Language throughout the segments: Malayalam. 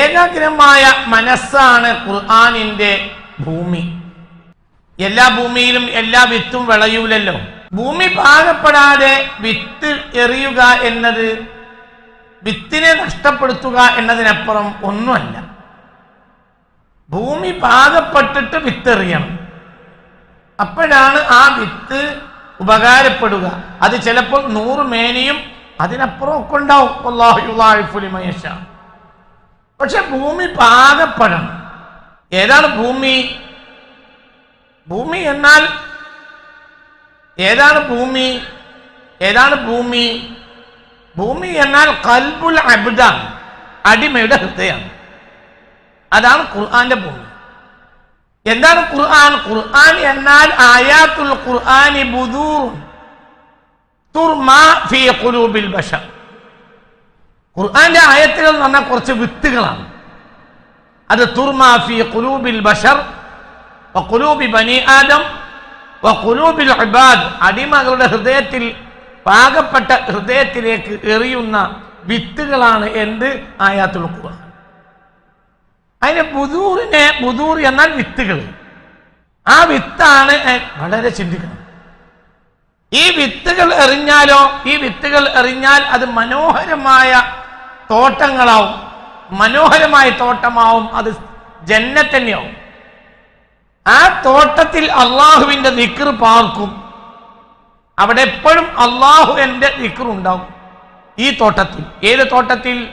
ഏകാഗ്രമായ മനസ്സാണ് ഖുർആാനിന്റെ ഭൂമി. എല്ലാ ഭൂമിയിലും എല്ലാ വിത്തും വിളയൂലല്ലോ. ഭൂമി പാകപ്പെടാതെ വിത്ത് എറിയുക എന്നത് വിത്തിനെ നഷ്ടപ്പെടുത്തുക എന്നതിനപ്പുറം ഒന്നുമല്ല. ഭൂമി പാകപ്പെട്ടിട്ട് വിത്തെറിയണം. അപ്പോഴാണ് ആ വിത്ത് ഉപകാരപ്പെടുക. അത് ചിലപ്പോൾ നൂറ് മേനിയും അതിനപ്പുറം ഒക്കെ ഉണ്ടാവും യശാ. പക്ഷെ ഭൂമി പാകപ്പെടണം. ഏതാണ് ഭൂമി? ഭൂമി എന്നാൽ ഏതാണ് ഭൂമി? ഏതാണ് ഭൂമി? ഭൂമി എന്നാൽ കൽബുൽ അബ്ദാണ് അടിമയുടെ ഹൃദയമാണ്. അതാണ് ഖുർആന്റെ ഭൂമി. എന്താണ് ഖുർആൻ? ഖുർആൻ എന്നാൽ ആയാത്തുൽ ഖുർആനി ബുദൂർ തുർമാ ഫീ ഖുലൂബിൽ ബശർ ഖുർആന്റെ ആയത്തുകൾ എന്ന് പറഞ്ഞാൽ കുറച്ച് വിത്തുകളാണ്. അത് തുർമാഫി കുലൂബിൽ ബഷർ കുലൂബി ബനി ആദം കുലൂബിൽ ഇബാദ്. അടിമകളുടെ ഹൃദയത്തിൽ പാകപ്പെട്ട ഹൃദയത്തിലേക്ക് എറിയുന്ന വിത്തുകളാണ് എന്ത്? ആയാത്തുൽ ഖുർആൻ. അതിന് ബുദൂറിനെ ബുദൂർ എന്നാൽ വിത്തുകൾ. ആ വിത്താണ് വളരെ ചിന്തിക്കണം. ഈ വിത്തുകൾ എറിഞ്ഞാലോ ഈ വിത്തുകൾ എറിഞ്ഞാൽ അത് മനോഹരമായ തോട്ടങ്ങളാവും. മനോഹരമായ തോട്ടമാവും. അത് ജന്നത്തന്നെയാവും ആ തോട്ടത്തിൽ അള്ളാഹുവിന്റെ നിക്കർ പാർക്കും. അവിടെ എപ്പോഴും അള്ളാഹു എന്റെ നിക്കർ ഉണ്ടാവും. ഈ തോട്ടത്തിൽ. ഏത് തോട്ടത്തിൽ?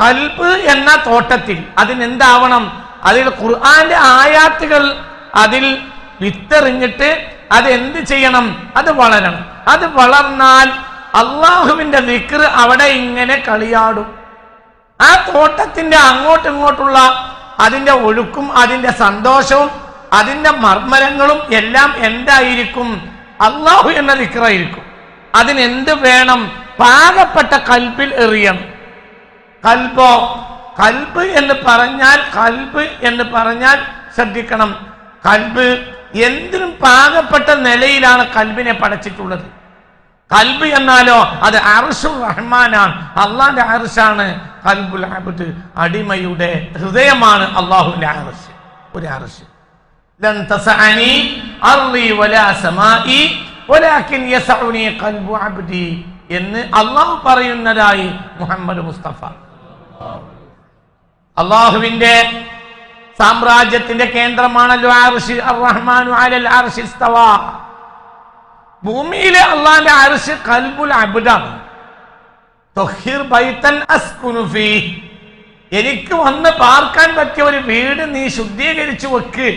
കൽബ് എന്ന തോട്ടത്തിൽ. അതിനെന്താവണം? അതിൽ ഖുർആന്റെ ആയാത്തുകൾ അതിൽ വിത്തെറിഞ്ഞിട്ട് അത് എന്ത് ചെയ്യണം? അത് വളരണം. അത് വളർന്നാൽ അള്ളാഹുവിന്റെ ദിക്ർ അവിടെ ഇങ്ങനെ കളിയാടും. ആ തോട്ടത്തിന്റെ അങ്ങോട്ടും ഇങ്ങോട്ടുള്ള അതിന്റെ ഒഴുക്കും അതിന്റെ സന്തോഷവും അതിന്റെ മർമ്മരങ്ങളും എല്ലാം എന്തായിരിക്കും? അള്ളാഹു എന്ന നിക്കറായിരിക്കും അതിനെന്ത് വേണം? പാകപ്പെട്ട കൽബിൽ എറിയണം. കൽബോ? കൽബ് എന്ന് പറഞ്ഞാൽ കൽബ് എന്ന് പറഞ്ഞാൽ ശ്രദ്ധിക്കണം. കൽബ് എന്തിനും പാകപ്പെട്ട നിലയിലാണ് കൽബിനെ പടച്ചിട്ടുള്ളത്. കൽബ് എന്നാലോ അത് അർഷുർ റഹ്മാനാണ്. അള്ളാന്റെ അർഷാണ് കൽബുൽ അബ്ദ്. അടിമയുടെ ഹൃദയമാണ് അള്ളാഹുവിന്റെ അർഷ്. ഒരു അർഷ്. എന്ന് അള്ളാഹു പറയുന്നതായി മുഹമ്മദ് മുസ്തഫ. അള്ളാഹുവിന്റെ സാമ്രാജ്യത്തിന്റെ കേന്ദ്രമാണല്ലോ അർഷ്. അർ റഹ്മാനു അലൽ ഭൂമിയിലെ അള്ളാന്റെ അർഷ് കൽബുൽ അബുദാണ്. എനിക്ക് വന്ന് പാർക്കാൻ പറ്റിയ ഒരു വീട് നീ ശുദ്ധീകരിച്ചു വെക്ക്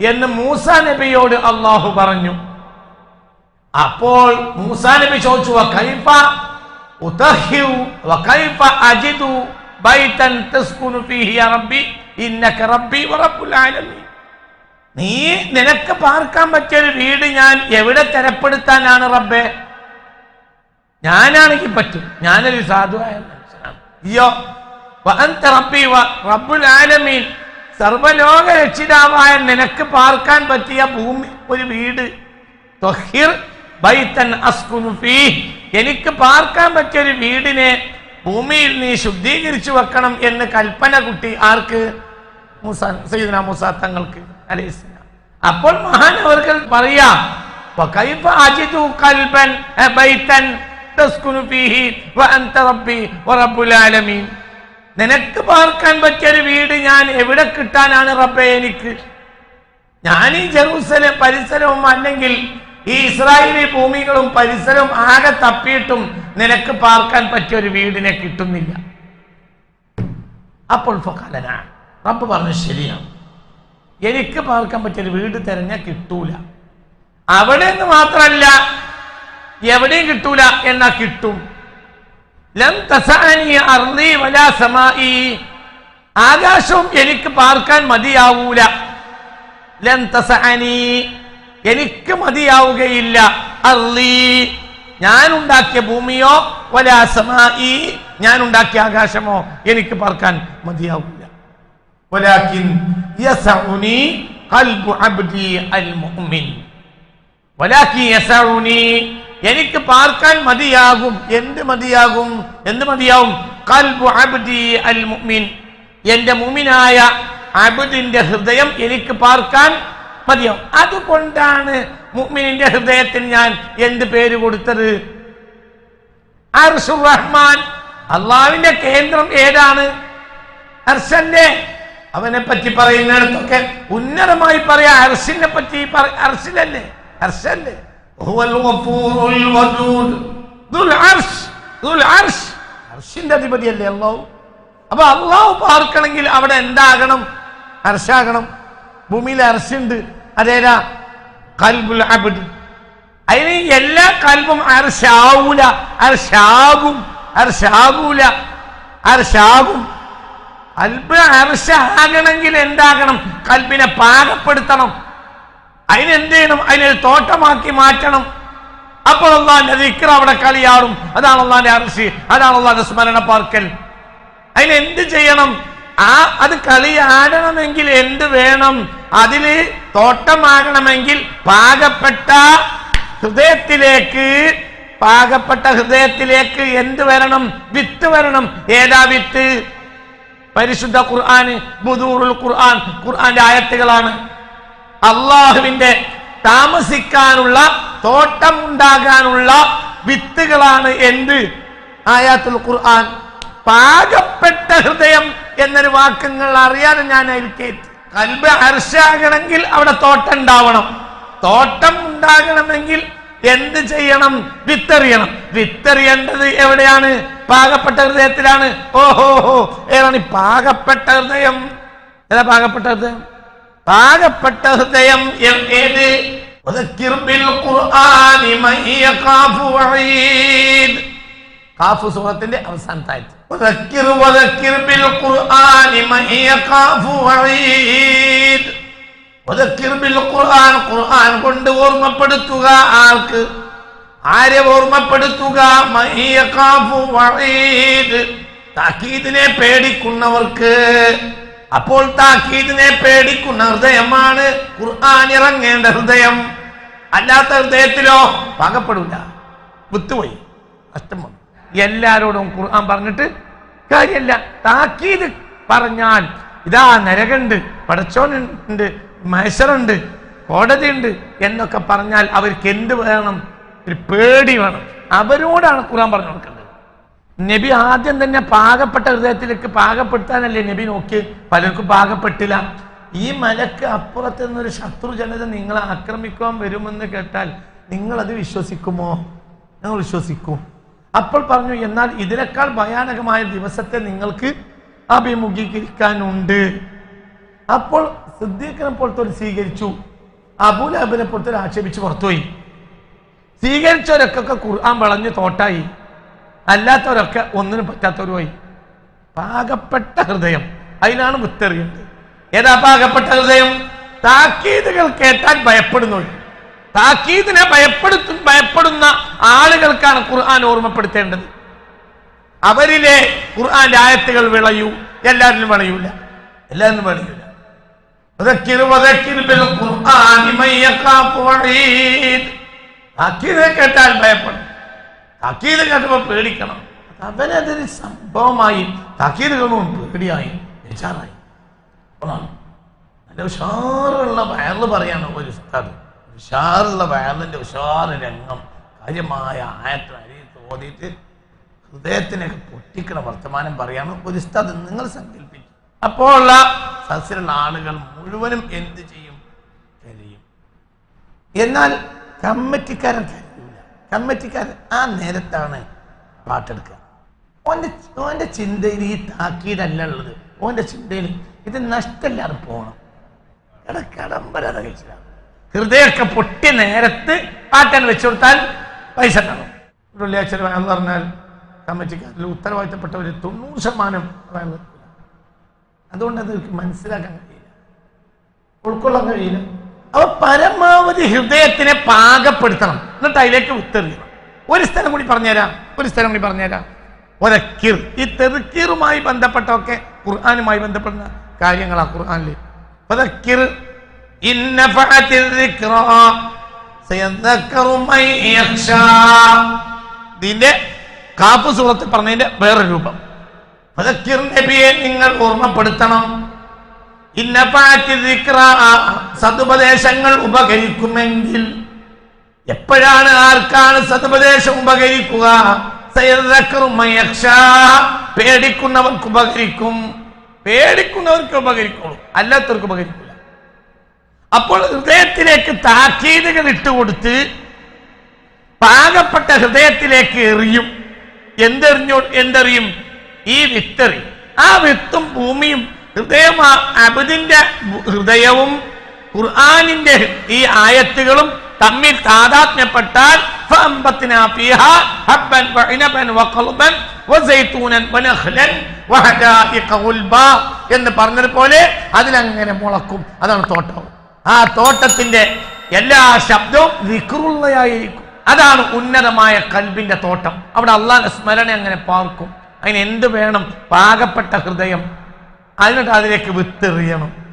എന്ന് മൂസ നബിയോട് അള്ളാഹു പറഞ്ഞു. അപ്പോൾ മൂസ നബി ചോദിച്ചു "വകൈഫ ഉതഹിഉ വകൈഫ അജിദു ബൈതൻ തസ്കുനു റബ്ബി ഇന്നക റബ്ബി വറബ്ബുൽ ആലമീൻ. നീ നിനക്ക് പാർക്കാൻ പറ്റിയ ഒരു വീട് ഞാൻ എവിടെ തരപ്പെടുത്താനാണ് റബ്ബെ? ഞാനാണെങ്കിൽ പറ്റും. ഞാനൊരു സാധുവായ മനുഷ്യനാണ്. റബ്ബുൽ ആലമീൻ. സർവലോക രക്ഷിതാവായ നിനക്ക് പാർക്കാൻ പറ്റിയ ഭൂമി ഒരു വീട്. എനിക്ക് പാർക്കാൻ പറ്റിയ ഒരു വീടിനെ ഭൂമിയിൽ നീ ശുദ്ധീകരിച്ചു വെക്കണം എന്ന് കൽപ്പന കുട്ടി ആർക്ക്? മൂസ സൈദന മൂസ തങ്ങൾക്ക്. അലൈഹി അപ്പോൾ മഹാനവർക്ക് പറയാം നിനക്ക് പാർക്കാൻ പറ്റിയൊരു വീട് ഞാൻ എവിടെ കിട്ടാനാണ് റബ്ബെ എനിക്ക്? ഞാൻ ഈ ജെറൂസലം പരിസരവും അല്ലെങ്കിൽ ഈ ഇസ്രായേലി ഭൂമികളും പരിസരവും ആകെ തപ്പിയിട്ടും നിനക്ക് പാർക്കാൻ പറ്റിയ ഒരു വീടിനെ കിട്ടുന്നില്ല. അപ്പോൾ ഫക്കാലനാണ് റബ്ബ് പറഞ്ഞു ശരിയാണ്. എനിക്ക് പാർക്കാൻ പറ്റിയ വീട് തിരഞ്ഞാൽ കിട്ടൂല. അവിടെ നിന്ന് മാത്രമല്ല എവിടെയും കിട്ടൂല എന്നാ കിട്ടും. ലം വലാ സമായി ആകാശവും എനിക്ക് പാർക്കാൻ മതിയാവൂല. ലം എനിക്ക് മതിയാവുകയില്ല. ഞാൻ ഉണ്ടാക്കിയ ഭൂമിയോ? വലാ സമായി ഞാൻ ഉണ്ടാക്കിയ ആകാശമോ? എനിക്ക് പാർക്കാൻ മതിയാവൂല. يسعني قلب عبدي المؤمن ولكن يسعني എനിക്ക് പാർക്കാൻ മതിയാകും എന്ത് മതിയാകും എന്ത് മതിയാകും കൽബു അബ്ദി അൽ മുഅ്മിൻ എന്റെ മുമിനായ അബുദിന്റെ ഹൃദയം എനിക്ക് പാർക്കാൻ മതിയാവും അതുകൊണ്ടാണ് മുഅ്മിനിന്റെ ഹൃദയത്തിന് ഞാൻ എന്ത് പേര് കൊടുത്തത് അർഷുർ റഹ്മാൻ അള്ളാവിന്റെ കേന്ദ്രം ഏതാണ് അർഷന്റെ അവനെ പറ്റി പറയുന്നിടത്തൊക്കെ ഉന്നതമായി പറയാ അർഷിനെ പറ്റി പറ- അർഷിലല്ലേ അർഷല്ലേ. അർഷിന്റെ അധിപതിയല്ലേ അള്ളാഹു? അപ്പൊ അള്ളാഹു പാർക്കണമെങ്കിൽ അവിടെ എന്താകണം? അർഷാകണം ഭൂമിയിൽ അർഷുണ്ട് അതേരാ കൽബുൽ അബ്ദ്. അതിന് എല്ലാ കൽബും അർഷാവൂല അർഷാകും അർഷാകൂല അർഷാകും കൽബ് അർഷാകണമെങ്കിൽ എന്താകണം? കൽബിനെ പാകപ്പെടുത്തണം. അതിനെന്ത് ചെയ്യണം? അതിനൊരു തോട്ടമാക്കി മാറ്റണം. അപ്പോൾ അള്ളാന്റെ ദിക്ർ അവിടെ കളിയാറും അതാണ് അള്ളാന്റെ അർഷി അതാണ് അള്ളാന്റെ സ്മരണ പാർക്കൽ. അതിനെന്ത് ചെയ്യണം? ആ അത് കളിയാടണമെങ്കിൽ എന്ത് വേണം? അതിൽ തോട്ടമാകണമെങ്കിൽ പാകപ്പെട്ട ഹൃദയത്തിലേക്ക് പാകപ്പെട്ട ഹൃദയത്തിലേക്ക് എന്ത് വരണം? വിത്ത് വരണം. ഏതാ വിത്ത്? പരിശുദ്ധ ഖുർആൻ ബുദൂറുൽ ഖുർആൻ ഖുർആന്റെ ആയത്തുകളാണ്. അള്ളാഹുവിന്റെ താമസിക്കാനുള്ള തോട്ടം ഉണ്ടാകാനുള്ള വിത്തുകളാണ് എന്ത്? ആയാത്തുൽ ഖുർആൻ. പാകപ്പെട്ട ഹൃദയം എന്നൊരു വാക്കുകൾ അറിയാതെ ഞാൻ അതിൽ കൽബ് ഹർഷാകണമെങ്കിൽ അവിടെ തോട്ടം ഉണ്ടാവണം. തോട്ടം ഉണ്ടാകണമെങ്കിൽ എന്ത് ചെയ്യണം? വിത്തെറിയണം. വിത്തെറിയേണ്ടത് എവിടെയാണ്? പാകപ്പെട്ട ഹൃദയത്തിലാണ്. ഓഹോ ഹോ ഏതാണ് പാകപ്പെട്ട ഹൃദയം? ഏതാ പാകപ്പെട്ട ഹൃദയം? പാകപ്പെട്ട ഹൃദയം ഏത്? അവസാനത്തായിട്ട് കൊണ്ട് ഓർമ്മപ്പെടുത്തുക ആൾക്ക് ആരെ ഓർമ്മപ്പെടുത്തുക? താക്കീദിനെ പേടിക്കുന്നവർക്ക്. അപ്പോൾ താക്കീദിനെ പേടിക്കുന്ന ഹൃദയമാണ് ഖുർആൻ ഇറങ്ങേണ്ട ഹൃദയം. അല്ലാത്ത ഹൃദയത്തിലോ പാകപ്പെടില്ല വിത്തുപോയി. അഷ്ടം വന്നു. എല്ലാരോടും ഖുർആൻ പറഞ്ഞിട്ട് കാര്യമല്ല. താക്കീത് പറഞ്ഞാൽ ഇതാ നരകണ്ട് പടച്ചോനുണ്ട് മത്സരമുണ്ട് കോടതിയുണ്ട് എന്നൊക്കെ പറഞ്ഞാൽ അവർക്ക് എന്ത് വേണം? ഒരു പേടി വേണം. അവരോടാണ് ഖുർആൻ പറഞ്ഞു കൊടുക്കുന്നത്. നബി ആദ്യം തന്നെ പാകപ്പെട്ട ഹൃദയത്തിലേക്ക് പാകപ്പെടുത്താനല്ലേ നബി നോക്കി പലർക്കും പാകപ്പെട്ടില്ല. ഈ മലക്ക് അപ്പുറത്ത് നിന്നൊരു ശത്രു ജനത നിങ്ങളെ ആക്രമിക്കാൻ വരുമെന്ന് കേട്ടാൽ നിങ്ങൾ അത് വിശ്വസിക്കുമോ? ഞങ്ങൾ വിശ്വസിക്കും. അപ്പോൾ പറഞ്ഞു എന്നാൽ ഇതിനേക്കാൾ ഭയാനകമായ ദിവസത്തെ നിങ്ങൾക്ക് അഭിമുഖീകരിക്കാനുണ്ട്. അപ്പോൾ സിദ്ദീഖിനെ പോലത്തെ സ്വീകരിച്ചു. അബൂലഹബിനെ പോലത്തെ ആക്ഷേപിച്ച് പുറത്തുപോയി. സ്വീകരിച്ചവരൊക്കെ ഖുർആൻ വളഞ്ഞ് തോട്ടായി. അല്ലാത്തവരൊക്കെ ഒന്നിനും പറ്റാത്തവരുമായി പാകപ്പെട്ട ഹൃദയം. അതിനാണ് വിത്തെറിയുന്നത് ഏതാ പാകപ്പെട്ട ഹൃദയം? താക്കീതുകൾ കേട്ടാൽ ഭയപ്പെടുന്നു. താക്കീതിനെ ഭയപ്പെടുത്തു ഭയപ്പെടുന്ന ആളുകൾക്കാണ് ഖുർആൻ ഓർമ്മപ്പെടുത്തേണ്ടത്. അവരിലെ ഖുർആൻ ആയത്തുകൾ വിളയൂ എല്ലാവരിലും വിളയൂല. എല്ലാവരിലും വിളയൂല. ഖുർആൻ അക്കീദിനെ കേട്ടാൽ ഭയപ്പെടും. അക്കീദ് കേട്ടപ്പോൾ പേടിക്കണം. അവനതൊരു സംഭവമായി തക്കീത് കേൾക്കും പേടിയായി വിചാറായി അതാണ് നല്ല ഉഷാറുള്ള വയറിൽ പറയാണ് ഒരു ഉസ്താദ്. ഉഷാറുള്ള വയറിന്റെ ഉഷാറ് രംഗം കാര്യമായ ആയത്തിൽ അരി തോന്നിയിട്ട് ഹൃദയത്തിനൊക്കെ പൊട്ടിക്കണ വർത്തമാനം പറയാണ് ഒരു ഉസ്താദ് നിങ്ങൾ സങ്കല്പിച്ചു. അപ്പോൾ ഉള്ള സസ്യമുള്ള ആളുകൾ മുഴുവനും എന്ത് ചെയ്യും? എന്നാൽ കമ്മിറ്റിക്കാരൻ കമ്മിറ്റിക്കാരൻ ആ നേരത്താണ് പാട്ടെടുക്കുക. ഓന്റെ ഓന്റെ ചിന്തയിൽ ഈ താക്കീതല്ല ഉള്ളത്. ഓന്റെ ചിന്തയിൽ ഇത് നഷ്ടമില്ലാതെ പോകണം എടാ കടമ്പരാതെ ഹൃദയമൊക്കെ പൊട്ടിയ നേരത്ത് പാട്ടാൻ വെച്ചു കൊടുത്താൽ പൈസ കാണും വെള്ളിയാഴ്ച എന്ന് പറഞ്ഞാൽ കമ്മിറ്റിക്കാരിൽ ഉത്തരവാദിത്തപ്പെട്ട ഒരു തൊണ്ണൂറ് ശതമാനം അതുകൊണ്ട് അത് മനസ്സിലാക്കാൻ കഴിയില്ല. ഉൾക്കൊള്ളാൻ കഴിയില്ല. അപ്പൊ പരമാവധി ഹൃദയത്തിനെ പാകപ്പെടുത്തണം. എന്നിട്ട് അതിലേക്ക് ഉത്തെറിയണം ഒരു സ്ഥലം കൂടി പറഞ്ഞുതരാം. ഒരു സ്ഥലം കൂടി പറഞ്ഞുതരാം. ഒരക്കിർ ഈ തെറുക്കീറുമായി ബന്ധപ്പെട്ടൊക്കെ ഖുർആാനുമായി ബന്ധപ്പെടുന്ന കാര്യങ്ങളാണ് ഖുർആാനിൽ ഒരക്കിർ. ഇതിന്റെ കാപ്പ് സുഹൃത്ത് പറഞ്ഞതിന്റെ വേറെ രൂപം. നബിയെ നിങ്ങൾ ഓർമ്മപ്പെടുത്തണം. സതുപദേശങ്ങൾ ഉപകരിക്കുമെങ്കിൽ എപ്പോഴാണ് ആർക്കാണ് സതുപദേശം ഉപകരിക്കുക. പേടിക്കുന്നവർക്ക് ഉപകരിക്കും. പേടിക്കുന്നവർക്ക് ഉപകരിക്കുള്ളൂ. അല്ലാത്തവർക്ക് ഉപകരിക്കില്ല. അപ്പോൾ ഹൃദയത്തിലേക്ക് താക്കീതുകൾ ഇട്ടുകൊടുത്ത് പാകപ്പെട്ട ഹൃദയത്തിലേക്ക് എറിയും. എന്തെറിഞ്ഞോ എന്തെറിയും? ഈ വിത്തെറിയും ആ വിത്തും ഭൂമിയും ഹൃദയം അബുദിന്റെ ഹൃദയവും ഖുർആാനിന്റെ ഈ ആയത്തുകളും തമ്മിൽ താതാത്മ്യപ്പെട്ടാൽ എന്ന് പറഞ്ഞതുപോലെ അതിലങ്ങനെ മുളക്കും. അതാണ് തോട്ടം. ആ തോട്ടത്തിന്റെ എല്ലാ ശബ്ദവും വിക്രുള്ളയായിരിക്കും. അതാണ് ഉന്നതമായ കൽബിന്റെ തോട്ടം. അവിടെ അള്ളാന്റെ സ്മരണ അങ്ങനെ പാർക്കും. അതിന് എന്ത് വേണം? പാകപ്പെട്ട ഹൃദയം. അതിനിട്ട് അതിലേക്ക് വിത്തെറിയണം.